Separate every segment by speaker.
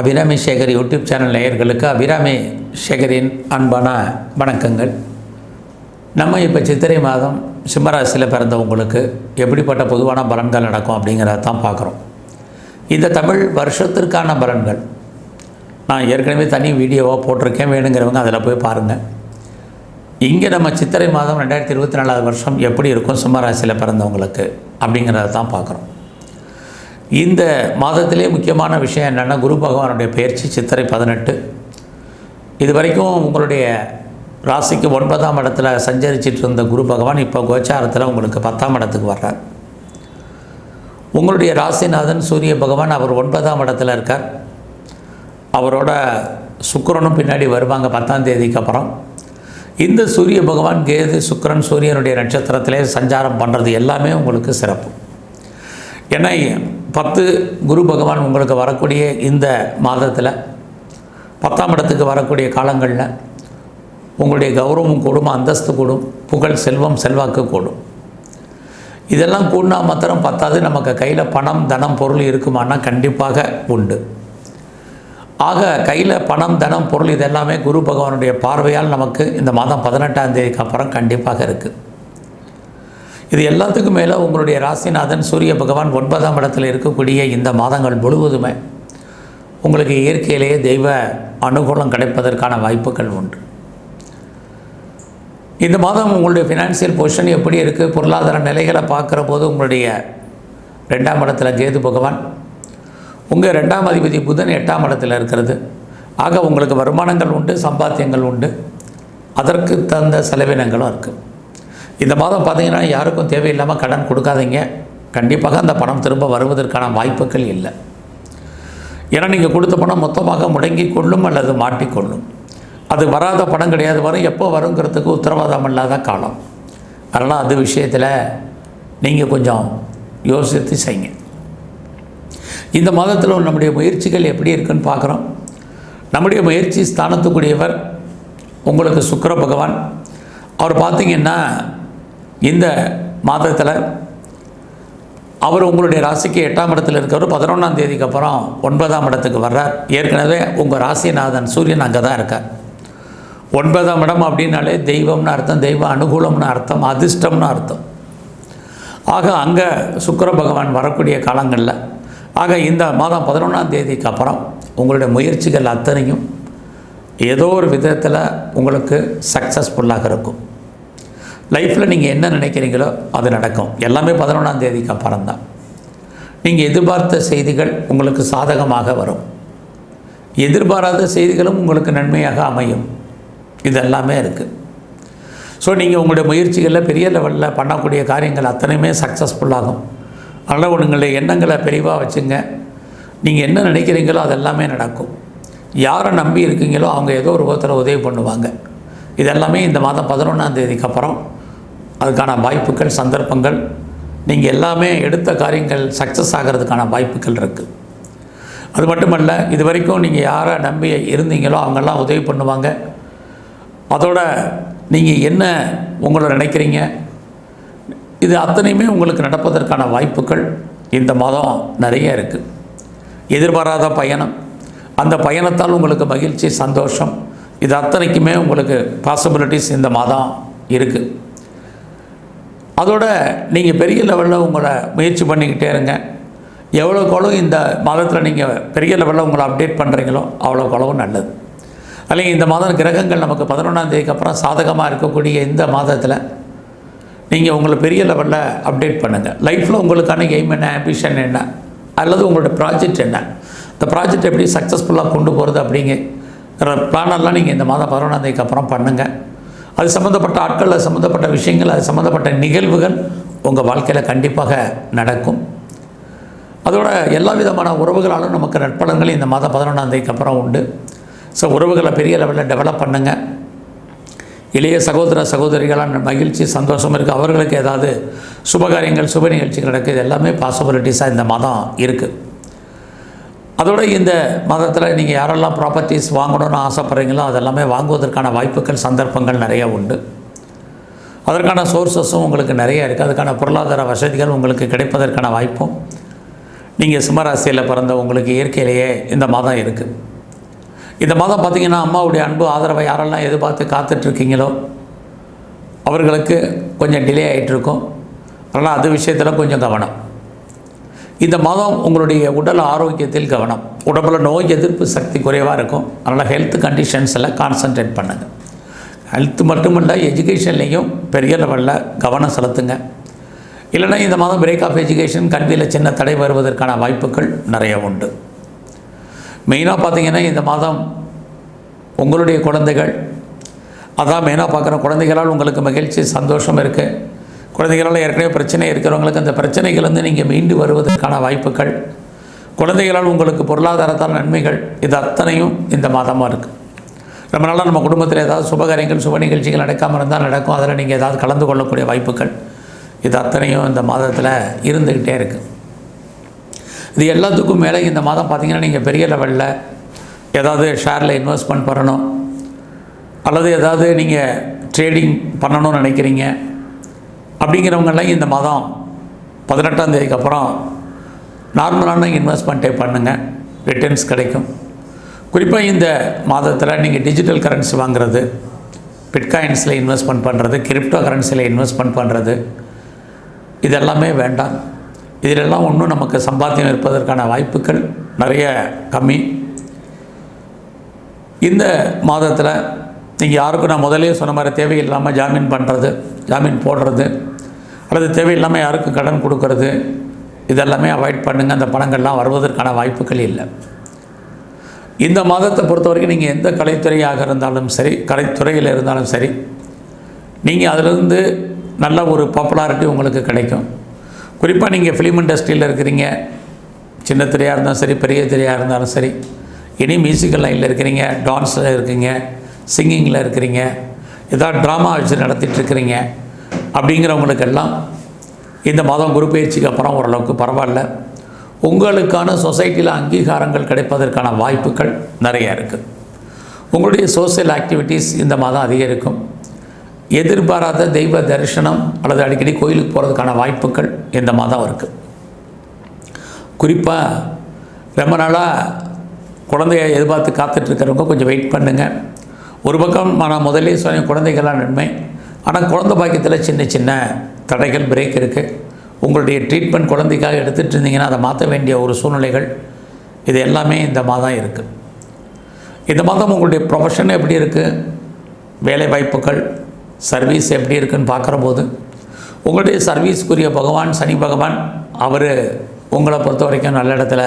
Speaker 1: Abirami Sekar YouTube channel நேயர்களுக்கு அபிராமி சேகரின் அன்பான வணக்கங்கள். நம்ம இப்போ சித்திரை மாதம் சிம்மராசியில் பிறந்தவங்களுக்கு எப்படிப்பட்ட பொதுவான பலன்கள் நடக்கும் அப்படிங்கிறத தான் பார்க்குறோம். இந்த தமிழ் வருஷத்திற்கான பலன்கள். நான் ஏற்கனவே தனி வீடியோவாக போட்டிருக்கேன் வேணுங்கிறவங்க அதில் போய் பாருங்கள் இங்கே நம்ம சித்திரை மாதம் ரெண்டாயிரத்தி இருபத்தி நாலாவது வருஷம் எப்படி இருக்கும் சிம்மராசியில் பிறந்தவங்களுக்கு அப்படிங்கிறத தான் பார்க்குறோம். இந்த மாதத்திலே முக்கியமான விஷயம் என்னென்னா குரு பகவானுடைய பயிற்சி சித்திரை பதினெட்டு. இது வரைக்கும் உங்களுடைய ராசிக்கு ஒன்பதாம் இடத்துல சஞ்சரிச்சிட்டு இருந்த குரு பகவான் இப்போ கோச்சாரத்தில் உங்களுக்கு பத்தாம் இடத்துக்கு வர்றார். உங்களுடைய ராசிநாதன் சூரிய பகவான் அவர் ஒன்பதாம் இடத்துல இருக்கார். அவரோட சுக்கரனும் பின்னாடி வருவாங்க பத்தாம் தேதிக்கு அப்புறம். இந்த சூரிய பகவான் கேது சுக்கரன் சூரியனுடைய நட்சத்திரத்திலே சஞ்சாரம் பண்ணுறது எல்லாமே உங்களுக்கு சிறப்பு. ஏன்னா பத்து குரு பகவான் உங்களுக்கு வரக்கூடிய இந்த மாதத்தில் பத்தாம் இடத்துக்கு வரக்கூடிய காலங்களில் உங்களுடைய கௌரவம் கூடும் அந்தஸ்து கூடும் புகழ் செல்வம் செல்வாக்கு கூடும். இதெல்லாம் கூடினா மாத்திரம் பத்தாது. நமக்கு கையில் பணம் தனம் பொருள் இருக்குமானா கண்டிப்பாக உண்டு. ஆக கையில் பணம் தனம் பொருள் இதெல்லாமே குரு பகவானுடைய பார்வையால் நமக்கு இந்த மாதம் பதினெட்டாம் தேதிக்கு அப்புறம் கண்டிப்பாக இருக்குது இது எல்லாத்துக்கும் மேலே உங்களுடைய ராசிநாதன் சூரிய பகவான் ஒன்பதாம் இடத்தில் இருக்கக்கூடிய இந்த மாதங்கள் முழுவதுமே உங்களுக்கு இயற்கையிலேயே தெய்வ அனுகூலம் கிடைப்பதற்கான வாய்ப்புகள் உண்டு. இந்த மாதம் உங்களுடைய ஃபினான்சியல் பொசிஷன் எப்படி இருக்குது பொருளாதார நிலைகளை பார்க்குற போது உங்களுடைய ரெண்டாம் இடத்துல கேது பகவான் உங்கள் ரெண்டாம் அதிபதி புதன் எட்டாம் இடத்துல இருக்கிறது. ஆக உங்களுக்கு வருமானங்கள் உண்டு சம்பாத்தியங்கள் உண்டு. அதற்கு தகுந்த செலவினங்களும் இருக்குது இந்த மாதம் பார்த்தீங்கன்னா யாருக்கும் தேவையில்லாமல் கடன் கொடுக்காதீங்க. கண்டிப்பாக அந்த பணம் திரும்ப வருவதற்கான வாய்ப்புகள் இல்லை. ஏன்னா நீங்கள் கொடுத்த பணம் மொத்தமாக முடங்கி கொள்ளும் அல்லது மாட்டிக்கொள்ளும் அது வராத பணம் கிடையாது. வரும். எப்போ வருங்கிறதுக்கு உத்தரவாதம் இல்லாத காலம். அதனால் அது விஷயத்தில் நீங்கள் கொஞ்சம் யோசித்து செய்யுங்க. இந்த மாதத்தில் நம்முடைய முயற்சிகள் எப்படி இருக்குன்னு பார்க்குறோம். நம்முடைய முயற்சி ஸ்தானத்துக்குரியவர் உங்களுக்கு சுக்கிர பகவான். அவர் பார்த்திங்கன்னா இந்த மாதத்தில் அவர் உங்களுடைய ராசிக்கு எட்டாம் இடத்துல இருக்கிறவர் பதினொன்றாம் தேதிக்கு அப்புறம் ஒன்பதாம் இடத்துக்கு வர்றார். ஏற்கனவே உங்கள் ராசிநாதன் சூரியன் அங்கே தான் இருக்கார். ஒன்பதாம் இடம் அப்படின்னாலே தெய்வம்னு அர்த்தம் தெய்வ அனுகூலம்னு அர்த்தம் அதிர்ஷ்டம்னு அர்த்தம். ஆக அங்கே சுக்கர பகவான் வரக்கூடிய காலங்களில் ஆக இந்த மாதம் பதினொன்றாம் தேதிக்கு அப்புறம் உங்களுடைய முயற்சிகள் அத்தனையும் ஏதோ ஒரு விதத்தில் உங்களுக்கு சக்ஸஸ்ஃபுல்லாக இருக்கும். லைஃப்பில் நீங்கள் என்ன நினைக்கிறீங்களோ அது நடக்கும். எல்லாமே பதினொன்றாம் தேதிக்கு அப்புறம் தான் நீங்கள் எதிர்பார்த்த செய்திகள் உங்களுக்கு சாதகமாக வரும். எதிர்பாராத செய்திகளும் உங்களுக்கு நன்மையாக அமையும். இது எல்லாமே இருக்குது ஸோ நீங்கள் உங்களுடைய முயற்சிகளில் பெரிய லெவலில் பண்ணக்கூடிய காரியங்கள் அத்தனையுமே சக்ஸஸ்ஃபுல்லாகும் அதனால் உங்களுடைய எண்ணங்களை பெரிவாக வச்சுங்க. நீங்கள் என்ன நினைக்கிறீங்களோ அது எல்லாமே நடக்கும். யாரை நம்பி இருக்கீங்களோ அவங்க ஏதோ ஒரு விதத்தில் உதவி பண்ணுவாங்க. இதெல்லாமே இந்த மாதம் பதினொன்றாம் தேதிக்கு அப்புறம் அதுக்கான வாய்ப்புகள் சந்தர்ப்பங்கள் நீங்கள் எல்லாமே எடுத்த காரியங்கள் சக்ஸஸ் ஆகிறதுக்கான வாய்ப்புகள் இருக்குது அது மட்டுமல்ல இது வரைக்கும் நீங்கள் யாரை நம்பி இருந்தீங்களோ அவங்கெல்லாம் உதவி பண்ணுவாங்க. அதோட நீங்கள் என்ன உங்களை நினைக்கிறீங்க? இது அத்தனையுமே உங்களுக்கு நடப்பதற்கான வாய்ப்புகள் இந்த மாதம் நிறைய இருக்குது எதிர்பாராத பயணம். அந்த பயணத்தால் உங்களுக்கு மகிழ்ச்சி சந்தோஷம். இது அத்தனைக்குமே உங்களுக்கு பாசிபிலிட்டிஸ் இந்த மாதம் இருக்குது அதோட நீங்கள் பெரிய லெவலில் உங்களை முயற்சி பண்ணிக்கிட்டே இருங்க. எவ்வளோ குளவு இந்த மாதத்தில் நீங்கள் பெரிய லெவலில் உங்களை அப்டேட் பண்ணுறீங்களோ அவ்வளோ குளவு நல்லது. அல்லைங்க இந்த மாதம் கிரகங்கள் நமக்கு பதினொன்றாம் தேதிக்கு அப்புறம் சாதகமாக இருக்கக்கூடிய இந்த மாதத்தில் நீங்கள் உங்களை பெரிய லெவலில் அப்டேட் பண்ணுங்கள் லைஃப்பில் உங்களுக்கான எய்ம் என்ன ஆம்பிஷன் என்ன அல்லது உங்களோட ப்ராஜெக்ட் என்ன? இந்த ப்ராஜெக்ட் எப்படி சக்ஸஸ்ஃபுல்லாக கொண்டு போகிறது அப்படிங்கிற பிளானெல்லாம் நீங்கள் இந்த மாதம் பதினொன்றாந்தேதிக்கு அப்புறம் பண்ணுங்கள் அது சம்மந்தப்பட்ட ஆட்கள் அது சம்மந்தப்பட்ட விஷயங்கள் அது சம்மந்தப்பட்ட நிகழ்வுகள் உங்கள் வாழ்க்கையில் கண்டிப்பாக நடக்கும். அதோட எல்லா விதமான உறவுகளாலும் நமக்கு நட்பலன்கள் இந்த மாதம் பதினொன்றாம் தேதிக்கு அப்புறம் உண்டு. ஸோ உறவுகளை பெரிய லெவலில் டெவலப் பண்ணுங்கள் இளைய சகோதர சகோதரிகளான மகிழ்ச்சி சந்தோஷம் இருக்குது அவர்களுக்கு ஏதாவது சுபகாரியங்கள் சுப நிகழ்ச்சிகள் நடக்குது எல்லாமே பாசிபிலிட்டிஸாக இந்த மாதம் இருக்குது அதோட இந்த மாதத்தில் நீங்கள் யாரெல்லாம் ப்ராப்பர்ட்டிஸ் வாங்கணும்னு ஆசைப்பட்றீங்களோ அதெல்லாமே வாங்குவதற்கான வாய்ப்புகள் சந்தர்ப்பங்கள் நிறைய உண்டு. அதற்கான சோர்ஸஸும் உங்களுக்கு நிறைய இருக்குது அதுக்கான பொருளாதார வசதிகள் உங்களுக்கு கிடைப்பதற்கான வாய்ப்பும். நீங்கள் சிம்மராசியில் பிறந்த உங்களுக்கு இயற்கையிலேயே இந்த மாதம் இருக்குது இந்த மாதம் பார்த்திங்கன்னா அம்மாவுடைய அன்பு ஆதரவை யாரெல்லாம் எதிர்பார்த்து காத்துட்ருக்கீங்களோ அவர்களுக்கு கொஞ்சம் டிலே ஆகிட்டுருக்கும் அதனால் அது விஷயத்தில் கொஞ்சம் கவனம். இந்த மாதம் உங்களுடைய உடல் ஆரோக்கியத்தில் கவனம். உடம்புல நோய் எதிர்ப்பு சக்தி குறைவாக இருக்கும். அதனால் ஹெல்த் கண்டிஷன்ஸில் கான்சன்ட்ரேட் பண்ணுங்கள் ஹெல்த் மட்டுமல்ல எஜுகேஷன்லேயும் பெரிய லெவலில் கவனம் செலுத்துங்க. இல்லைன்னா இந்த மாதம் பிரேக் ஆஃப் எஜுகேஷன் கல்வியில் சின்ன தடை வருவதற்கான வாய்ப்புகள் நிறைய உண்டு. மெயினாக பார்த்தீங்கன்னா இந்த மாதம் உங்களுடைய குழந்தைகள். அதான் மெயினாக பார்க்குற குழந்தைகளால் உங்களுக்கு மகிழ்ச்சி சந்தோஷம் இருக்குது குழந்தைகளால் ஏற்கனவே பிரச்சனை இருக்கிறவங்களுக்கு அந்த பிரச்சனைகளிலிருந்து நீங்கள் மீண்டு வருவதற்கான வாய்ப்புகள். குழந்தைகளால் உங்களுக்கு பொருளாதாரத்தால் நன்மைகள் இது அத்தனையும் இந்த மாதமாக இருக்குது ரொம்ப நாளாக நம்ம குடும்பத்தில் ஏதாவது சுபகாரியங்கள் சுப நிகழ்ச்சிகள் நடக்காமல் இருந்தால் நடக்கும். அதில் நீங்கள் ஏதாவது கலந்து கொள்ளக்கூடிய வாய்ப்புகள் இது அத்தனையும் இந்த மாதத்தில் இருந்துக்கிட்டே இருக்குது இது எல்லாத்துக்கும் மேலே இந்த மாதம் பார்த்திங்கன்னா நீங்கள் பெரிய லெவலில் ஏதாவது ஷேரில் இன்வெஸ்ட்மெண்ட் பண்ணணும். அல்லது ஏதாவது நீங்கள் ட்ரேடிங் பண்ணணும்னு நினைக்கிறீங்க. அப்படிங்கிறவங்கெல்லாம் இந்த மாதம் பதினெட்டாம் தேதிக்கு அப்புறம் நார்மலான இன்வெஸ்ட்மெண்ட்டே பண்ணுங்கள் ரிட்டர்ன்ஸ் கிடைக்கும். குறிப்பாக இந்த மாதத்தில் நீங்கள் டிஜிட்டல் கரன்சி வாங்குறது பிட்காயின்ஸில் இன்வெஸ்ட்மெண்ட் பண்ணுறது கிரிப்டோ கரன்சியில் இன்வெஸ்ட்மெண்ட் பண்ணுறது இதெல்லாமே வேண்டாம். இதிலெல்லாம் ஒன்றும் நமக்கு சம்பாத்தியம் இருப்பதற்கான வாய்ப்புகள் நிறைய கம்மி. இந்த மாதத்தில் நீங்கள் யாருக்கும் நான் முதலே சொன்ன மாதிரி தேவையில்லாமல் ஜாமீன் பண்ணுறது ஜாமீன் போடுறது அல்லது தேவையில்லாமல் யாருக்கும் கடன் கொடுக்கறது இதெல்லாமே அவாய்ட் பண்ணுங்கள் அந்த பணங்கள்லாம் வருவதற்கான வாய்ப்புகள் இல்லை. இந்த மாதத்தை பொறுத்த வரைக்கும் நீங்கள் எந்த கலைத்துறையாக இருந்தாலும் சரி கலைத்துறையில் இருந்தாலும் சரி நீங்கள் அதிலிருந்து நல்ல ஒரு பாப்புலாரிட்டி உங்களுக்கு கிடைக்கும். குறிப்பாக நீங்கள் ஃபிலிம் இண்டஸ்ட்ரியில் இருக்கிறீங்க. சின்ன திரையாக இருந்தாலும் சரி பெரிய திரையாக இருந்தாலும் சரி இனி மியூசிக்கல் லைனில் இருக்கிறீங்க டான்ஸில் இருக்கீங்க சிங்கிங்கில் இருக்கிறீங்க ஏதாவது ட்ராமா வச்சு நடத்திட்டுருக்கிறீங்க அப்படிங்கிறவங்களுக்கெல்லாம் இந்த மாதம் குரு பயிற்சிக்கு அப்புறம் ஓரளவுக்கு பரவாயில்ல. உங்களுக்கான சொசைட்டியில் அங்கீகாரங்கள் கிடைப்பதற்கான வாய்ப்புகள் நிறையா இருக்குது உங்களுடைய சோசியல் ஆக்டிவிட்டீஸ் இந்த மாதம் அதிகரிக்கும். எதிர்பாராத தெய்வ தரிசனம் அல்லது அடிக்கடி கோயிலுக்கு போகிறதுக்கான வாய்ப்புகள் இந்த மாதம் இருக்குது குறிப்பாக ரொம்ப நாளாக குழந்தைய எதிர்பார்த்து காத்துட்ருக்கிறவங்க கொஞ்சம் வெயிட் பண்ணுங்கள் ஒரு பக்கம் நான் முதலே சொன்ன குழந்தைகள்லாம் நன்மை. ஆனால் குழந்தை பாக்கியத்தில் சின்ன சின்ன தடைகள் பிரேக் இருக்குது உங்களுடைய ட்ரீட்மெண்ட் குழந்தைக்காக எடுத்துகிட்டு இருந்தீங்கன்னா அதை மாற்ற வேண்டிய ஒரு சூழ்நிலைகள். இது எல்லாமே இந்த மாதம் இருக்குது இந்த மாதம் உங்களுடைய ப்ரொஃபஷன் எப்படி இருக்குது வேலை வாய்ப்புகள் சர்வீஸ் எப்படி இருக்குன்னு பார்க்குற போது உங்களுடைய சர்வீஸ்க்குரிய பகவான் சனி பகவான் அவர் உங்களை பொறுத்த வரைக்கும் நல்ல இடத்துல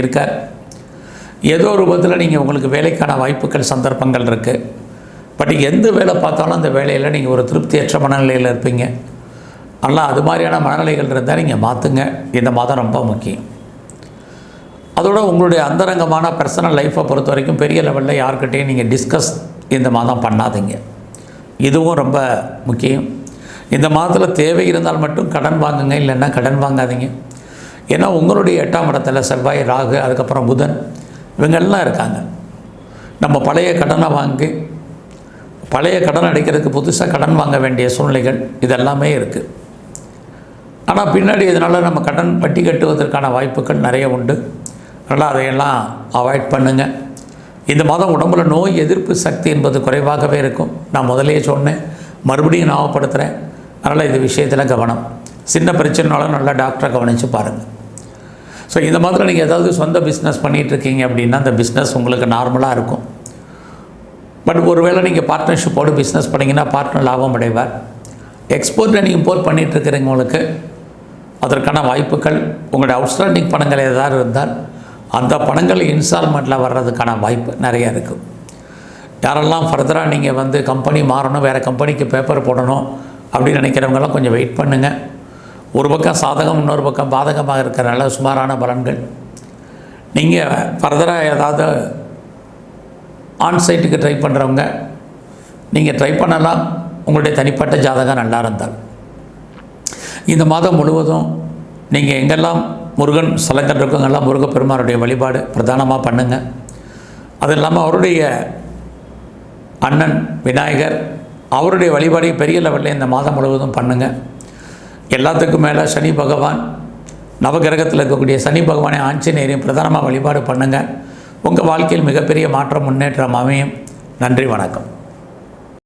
Speaker 1: இருக்கார். ஏதோ ஒரு ரூபத்தில் நீங்கள் உங்களுக்கு வேலைக்கான வாய்ப்புகள் சந்தர்ப்பங்கள் இருக்குது பட் எந்த வேலை பார்த்தாலும் அந்த வேலையில் நீங்கள் ஒரு திருப்தியற்ற மனநிலையில் இருப்பீங்க. ஆனால் அது மாதிரியான மனநிலைகள் இருந்தால் நீங்கள் மாற்றுங்க இந்த மாதம் ரொம்ப முக்கியம். அதோட உங்களுடைய அந்தரங்கமான பர்சனல் லைஃப்பை பொறுத்த வரைக்கும் பெரிய லெவலில் யார்கிட்டையும் நீங்கள் டிஸ்கஸ் இந்த மாதம் பண்ணாதீங்க. இதுவும் ரொம்ப முக்கியம். இந்த மாதத்தில் தேவை இருந்தால் மட்டும் கடன் வாங்குங்க இல்லைன்னா கடன் வாங்காதீங்க. ஏன்னா உங்களுடைய எட்டாம் இடத்துல செவ்வாய் ராகு அதுக்கப்புறம் புதன் இவங்கெல்லாம் இருக்காங்க. நம்ம பழைய கடனை வாங்கி பழைய கடன் அடைக்கிறதுக்கு புதுசாக கடன் வாங்க வேண்டிய சூழ்நிலைகள் இதெல்லாமே இருக்குது ஆனால் பின்னாடி இதனால் நம்ம கடன் வட்டி கட்டுவதற்கான வாய்ப்புகள் நிறைய உண்டு. அதனால் அதையெல்லாம் அவாய்ட் பண்ணுங்கள் இந்த மாதம் உடம்புல நோய் எதிர்ப்பு சக்தி என்பது குறைவாகவே இருக்கும். நான் முதலே சொன்னேன் மறுபடியும் ஞாபகப்படுத்துகிறேன் அதனால் இது விஷயத்தில் கவனம். சின்ன பிரச்சனைனாலும் நல்லா டாக்டரை கவனித்து பாருங்கள் ஸோ இந்த மாதிரி நீங்கள் ஏதாவது சொந்த பிஸ்னஸ் பண்ணிகிட்ருக்கீங்க அப்படின்னா அந்த பிஸ்னஸ் உங்களுக்கு நார்மலாக இருக்கும். பட் ஒருவேளை நீங்கள் பார்ட்னர்ஷிப்போடு பிஸ்னஸ் பண்ணிங்கன்னா பார்ட்னர் லாபம் அடைவார். எக்ஸ்போர்ட்டில் நீங்கள் இம்போர்ட் பண்ணிகிட்டு இருக்கிறவங்களுக்கு அதற்கான வாய்ப்புகள் உங்களுடைய அவுட்ஸ்டாண்டிங் பணங்கள் ஏதாவது இருந்தால் அந்த பணங்கள் இன்ஸ்டால்மெண்ட்டில் வர்றதுக்கான வாய்ப்பு நிறையா இருக்குது யாரெல்லாம் ஃபர்தராக நீங்கள் வந்து கம்பெனி மாறணும் வேறு கம்பெனிக்கு பேப்பர் போடணும் அப்படின்னு நினைக்கிறவங்களாம் கொஞ்சம் வெயிட் பண்ணுங்கள் ஒரு பக்கம் சாதகம் இன்னொரு பக்கம் பாதகமாக இருக்கிறனால சுமாரான பலன்கள். நீங்கள் ஃபர்தராக ஏதாவது ஆன்சைட்டுக்கு ட்ரை பண்ணுறவங்க நீங்கள் ட்ரை பண்ணலாம். உங்களுடைய தனிப்பட்ட ஜாதகம் நல்லா இருந்தால். இந்த மாதம் முழுவதும் நீங்கள் எங்கெல்லாம் முருகன் ஸ்தலங்கள் இருக்கவங்கெல்லாம் முருகப்பெருமானுடைய வழிபாடு பிரதானமாக பண்ணுங்கள் அது இல்லாமல் அவருடைய அண்ணன் விநாயகர் அவருடைய வழிபாடையும் பெரிய லெவலில் இந்த மாதம் முழுவதும் பண்ணுங்கள் எல்லாத்துக்கும் மேலே சனி பகவான் நவகிரகத்தில் இருக்கக்கூடிய சனி பகவானை ஆஞ்சநேயரையும் பிரதானமாக வழிபாடு பண்ணுங்கள் உங்கள் வாழ்க்கையில் மிகப்பெரிய மாற்றம் முன்னேற்றம் அமையும். நன்றி வணக்கம்.